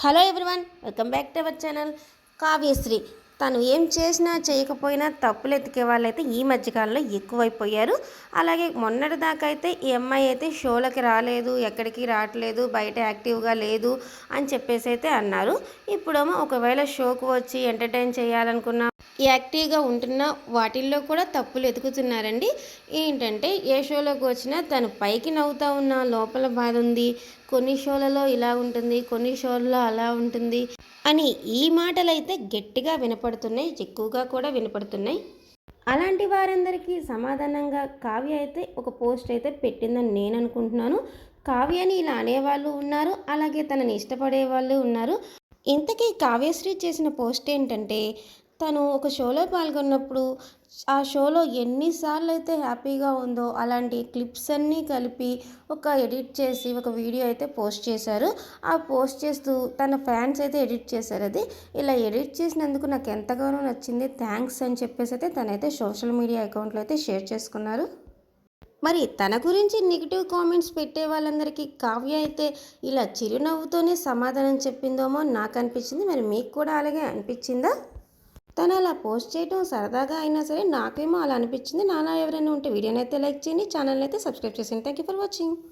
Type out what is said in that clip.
Hello everyone welcome back to our channel Kavyasri. తను ఏం చేసినా చేయకపోయినా తప్పులు ఎతికే వాళ్ళైతే ఈ మధ్యకాలంలో ఎక్కువైపోయారు. అలాగే మొన్నటి దాకా అయితే ఈ అమ్మాయి అయితే షోలకి రాలేదు ఎక్కడికి రావట్లేదు బయట యాక్టివ్గా లేదు అని చెప్పేసి అయితే అన్నారు. ఇప్పుడేమో ఒకవేళ షోకు వచ్చి ఎంటర్టైన్ చేయాలనుకున్నా యాక్టివ్గా ఉంటున్న వాటిల్లో కూడా తప్పులు ఎతుకుతున్నారండి ఏంటంటే ఏ షోలోకి వచ్చినా తను పైకి నవ్వుతా ఉన్న లోపల బాధ ఉంది కొన్ని షోలలో ఇలా ఉంటుంది కొన్ని షోలలో అలా ఉంటుంది అని ఈ మాటలు అయితే గట్టిగా వినపడుతున్నాయి ఎక్కువగా కూడా వినపడుతున్నాయి. అలాంటి వారందరికీ సమాధానంగా కావ్య అయితే ఒక పోస్ట్ అయితే పెట్టిందని నేను అనుకుంటున్నాను. కావ్యని ఇలా అనేవాళ్ళు ఉన్నారు అలాగే తనని ఇష్టపడే వాళ్ళు ఉన్నారు. ఇంతకీ కావ్యశ్రీ చేసిన పోస్ట్ ఏంటంటే తను ఒక షోలో పాల్గొన్నప్పుడు ఆ షోలో ఎన్నిసార్లు అయితే హ్యాపీగా ఉందో అలాంటి క్లిప్స్ అన్నీ కలిపి ఒక ఎడిట్ చేసి ఒక వీడియో అయితే పోస్ట్ చేశారు. ఆ పోస్ట్ చేస్తూ తన ఫ్యాన్స్ అయితే ఎడిట్ చేశారు అది. ఇలా ఎడిట్ చేసినందుకు నాకు ఎంతగానో నచ్చింది థ్యాంక్స్ అని చెప్పేసి అయితే తనైతే సోషల్ మీడియా అకౌంట్లో అయితే షేర్ చేసుకున్నారు. మరి తన గురించి నెగిటివ్ కామెంట్స్ పెట్టే వాళ్ళందరికీ కావ్య అయితే ఇలా చిరునవ్వుతోనే సమాధానం చెప్పిందేమో నాకు అనిపించింది. మరి మీకు కూడా అలాగే అనిపించిందా? తను అలా పోస్ట్ చేయడం సరదాగా అయినా సరే నాకేమో అలా అనిపించింది. నాలా ఎవరైనా ఉంటే వీడియోని అయితే లైక్ చేయండి ఛానల్ అయితే సబ్స్క్రైబ్ చేసేయండి. Thank you for watching